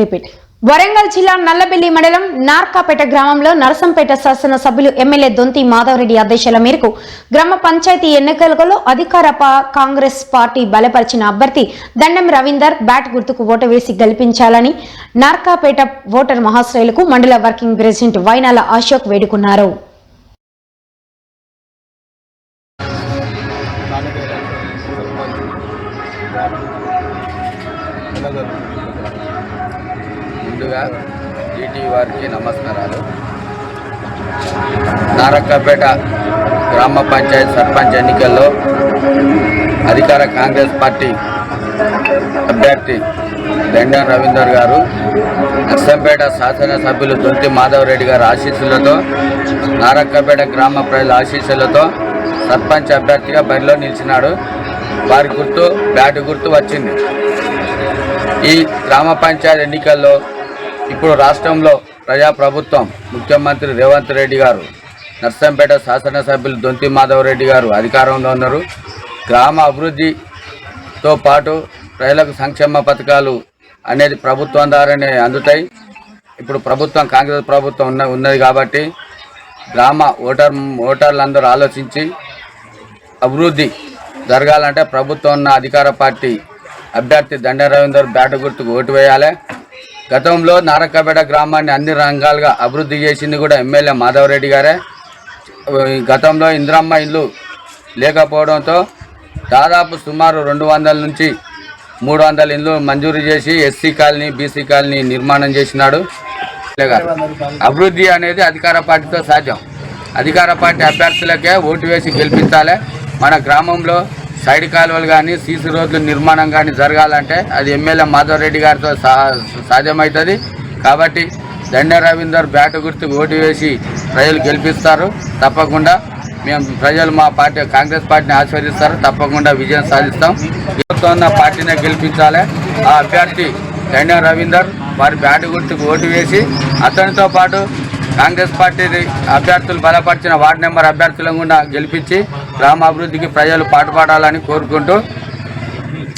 Repeat. Warangal జిల్లా నల్లబెల్లి మండలం నార్కాపేట గ్రామంలో నరసంపేట శాసనసభ్యులు ఎమ్మెల్యే దొంతి మాధవరెడ్డి ఆదేశాల మేరకు గ్రామ పంచాయతీ ఎన్నికలలో అధికార కాంగ్రెస్ పార్టీ బలపరిచిన అభ్యర్థి దండం రవీందర్ బ్యాట్ గుర్తుకు ఓటు వేసి గెలిపించాలని నార్కాపేట ఓటర్ మహాశ్రయులకు మండల వర్కింగ్ ప్రెసిడెంట్ వైనాల అశోక్ వేడుకున్నారు. ముందుగా జీటీ వారికి నమస్కారాలు. నారక్కపేట గ్రామ పంచాయత్ సర్పంచ్ ఎన్నికల్లో అధికార కాంగ్రెస్ పార్టీ అభ్యర్థి దండం రవీందర్ గారు నర్సంపేట శాసనసభ్యులు దొంతి మాధవరెడ్డి గారి ఆశీస్సులతో నారక్కపేట గ్రామ ప్రజల ఆశీస్సులతో సర్పంచ్ అభ్యర్థిగా బరిలో నిలిచినాడు. వారి గుర్తు బ్యాటు గుర్తు వచ్చింది. ఈ గ్రామ పంచాయతీ ఎన్నికల్లో ఇప్పుడు రాష్ట్రంలో ప్రజాప్రభుత్వం ముఖ్యమంత్రి రేవంత్ రెడ్డి గారు నర్సంపేట శాసనసభ్యులు దొంతి మాధవ రెడ్డి గారు అధికారంలో ఉన్నారు. గ్రామ అభివృద్ధితో పాటు ప్రజలకు సంక్షేమ పథకాలు అనేది ప్రభుత్వం ద్వారానే అందుతాయి. ఇప్పుడు ప్రభుత్వం కాంగ్రెస్ ప్రభుత్వం ఉన్న ఉన్నది కాబట్టి గ్రామ ఓటర్ ఓటర్లందరూ ఆలోచించి అభివృద్ధి జరగాలంటే ప్రభుత్వం ఉన్న అధికార పార్టీ అభ్యర్థి దండ రవీందర్ బ్యాట గుర్తుకు ఓటు వేయాలి. గతంలో నారక్కపేట గ్రామాన్ని అన్ని రంగాలుగా అభివృద్ధి చేసింది కూడా ఎమ్మెల్యే మాధవరెడ్డి గారే. ఈ గతంలో ఇంద్రమ్మ ఇల్లు లేకపోవడంతో దాదాపు సుమారు రెండు వందల నుంచి మూడు వందల ఇల్లు మంజూరు చేసి ఎస్సీ కాలనీ బీసీ కాలనీ నిర్మాణం చేసినాడు. అభివృద్ధి అనేది అధికార పార్టీతో సాధ్యం. అధికార పార్టీ అభ్యర్థులకే ఓటు వేసి గెలిపించాలి. మన గ్రామంలో సైడ్ కాలువలు కానీ సీసీ రోడ్లు నిర్మాణం కానీ జరగాలంటే అది ఎమ్మెల్యే మాధవ్ రెడ్డి గారితో సా సాధ్యమవుతుంది కాబట్టి దండ రవీందర్ బ్యాటు గుర్తుకు ఓటు వేసి ప్రజలు గెలిపిస్తారు. తప్పకుండా మేము ప్రజలు మా పార్టీ కాంగ్రెస్ పార్టీని ఆశీర్వదిస్తారు. తప్పకుండా విజయం సాధిస్తాం. ప్రభుత్వం ఉన్న పార్టీనే గెలిపించాలి. ఆ అభ్యర్థి దండ రవీందర్ వారి బ్యాటు గుర్తుకు ఓటు వేసి అతనితో పాటు కాంగ్రెస్ పార్టీ అభ్యర్థులు బలపరిచిన వార్డు నెంబర్ అభ్యర్థులను కూడా గెలిపించి గ్రామ అభివృద్ధికి ప్రజలు పాటుపడాలని కోరుకుంటూ